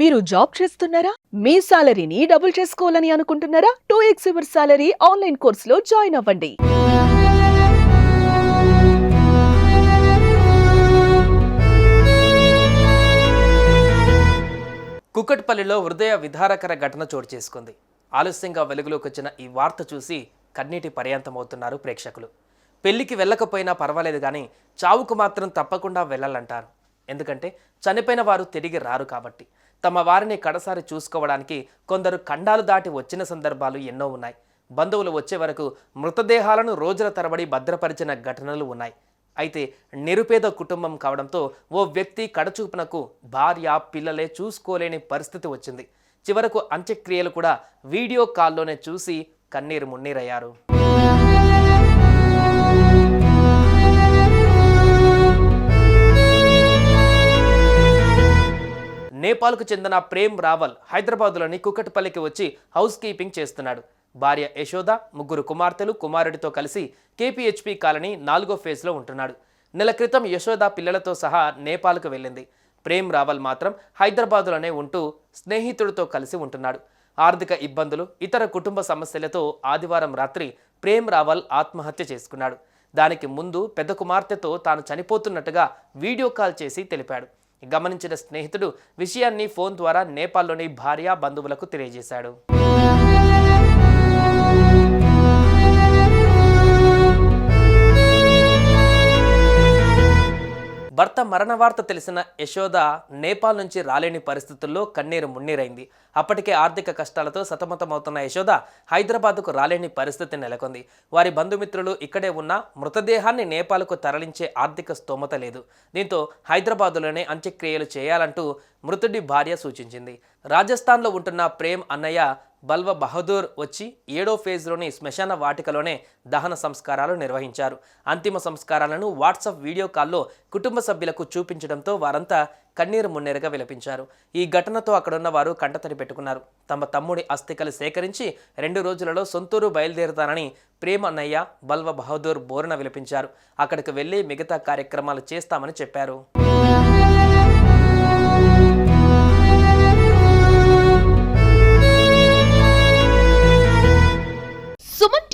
మీరు జాబ్ చేస్తున్నారా? మీ సాలరీని డబుల్ చేసుకోవాలని అనుకుంటున్నారా? Two X your salary online కోర్సులో జాయిన్ అవ్వండి. కుక్కట్పల్లిలో హృదయ విధారకర ఘటన చోటు చేసుకుంది. ఆలస్యంగా వెలుగులోకి వచ్చిన ఈ వార్త చూసి కన్నీటి పర్యాంతమవుతున్నారు ప్రేక్షకులు. పెళ్ళికి వెళ్ళకపోయినా పర్వాలేదు కానీ చావుకు మాత్రం తప్పకుండా వెళ్ళాలంటారు. ఎందుకంటే చనిపోయిన వారు తిరిగి రారు కాబట్టి. తమ వారిని కడసారి చూసుకోవడానికి కొందరు ఖండాలు దాటి వచ్చిన సందర్భాలు ఎన్నో ఉన్నాయి. బంధువులు వచ్చే వరకు మృతదేహాలను రోజుల తరబడి భద్రపరిచిన ఘటనలు ఉన్నాయి. అయితే నిరుపేద కుటుంబం కావడంతో ఓ వ్యక్తి కడచూపునకు భార్య పిల్లలే చూసుకోలేని పరిస్థితి వచ్చింది. చివరకు అంత్యక్రియలు కూడా వీడియో కాల్లోనే చూసి కన్నీరు మున్నీరయ్యారు. నేపాల్కు చెందిన ప్రేమ్ రావల్ హైదరాబాద్లోని కుకట్పల్లికి వచ్చి హౌస్ కీపింగ్ చేస్తున్నాడు. భార్య యశోద ముగ్గురు కుమార్తెలు కుమారుడితో కలిసి కేపీహెచ్పి కాలనీ నాలుగో ఫేజ్లో ఉంటున్నాడు. నెల క్రితం యశోద పిల్లలతో సహా నేపాల్కు వెళ్ళింది. ప్రేమ్ రావల్ మాత్రం హైదరాబాదులోనే ఉంటూ స్నేహితుడితో కలిసి ఉంటున్నాడు. ఆర్థిక ఇబ్బందులు ఇతర కుటుంబ సమస్యలతో ఆదివారం రాత్రి ప్రేమ్ రావల్ ఆత్మహత్య చేసుకున్నాడు. దానికి ముందు పెద్ద కుమార్తెతో తాను చనిపోతున్నట్టుగా వీడియో కాల్ చేసి తెలిపాడు. గమనించిన స్నేహితుడు విషయాన్ని ఫోన్ ద్వారా నేపాల్లోని భార్య బంధువులకు తెలియజేశాడు. భర్త మరణ వార్త తెలిసిన యశోద నేపాల్ నుంచి రాలేని పరిస్థితుల్లో కన్నీరు మున్నీరైంది. అప్పటికే ఆర్థిక కష్టాలతో సతమతమవుతున్న యశోద హైదరాబాద్కు రాలేని పరిస్థితి నెలకొంది. వారి బంధుమిత్రులు ఇక్కడే ఉన్న మృతదేహాన్ని నేపాల్కు తరలించే ఆర్థిక స్తోమత లేదు. దీంతో హైదరాబాదులోనే అంత్యక్రియలు చేయాలంటూ మృతుడి భార్య సూచించింది. రాజస్థాన్లో ఉంటున్న ప్రేమ్ అన్నయ్య బల్వ బహదూర్ వచ్చి ఏడో ఫేజ్లోని శ్మశాన వాటికలోనే దహన సంస్కారాలు నిర్వహించారు. అంతిమ సంస్కారాలను వాట్సాప్ వీడియో కాల్లో కుటుంబ సభ్యులకు చూపించడంతో వారంతా కన్నీరు మున్నేరుగా విలపించారు. ఈ ఘటనతో అక్కడున్న వారు కంటతడి పెట్టుకున్నారు. తమ తమ్ముడి అస్థికలు సేకరించి రెండు రోజులలో సొంతూరు బయలుదేరుతానని ప్రేమన్నయ్య బల్వ బహదూర్ బోరున విలపించారు. అక్కడికి వెళ్ళి మిగతా కార్యక్రమాలు చేస్తామని చెప్పారు.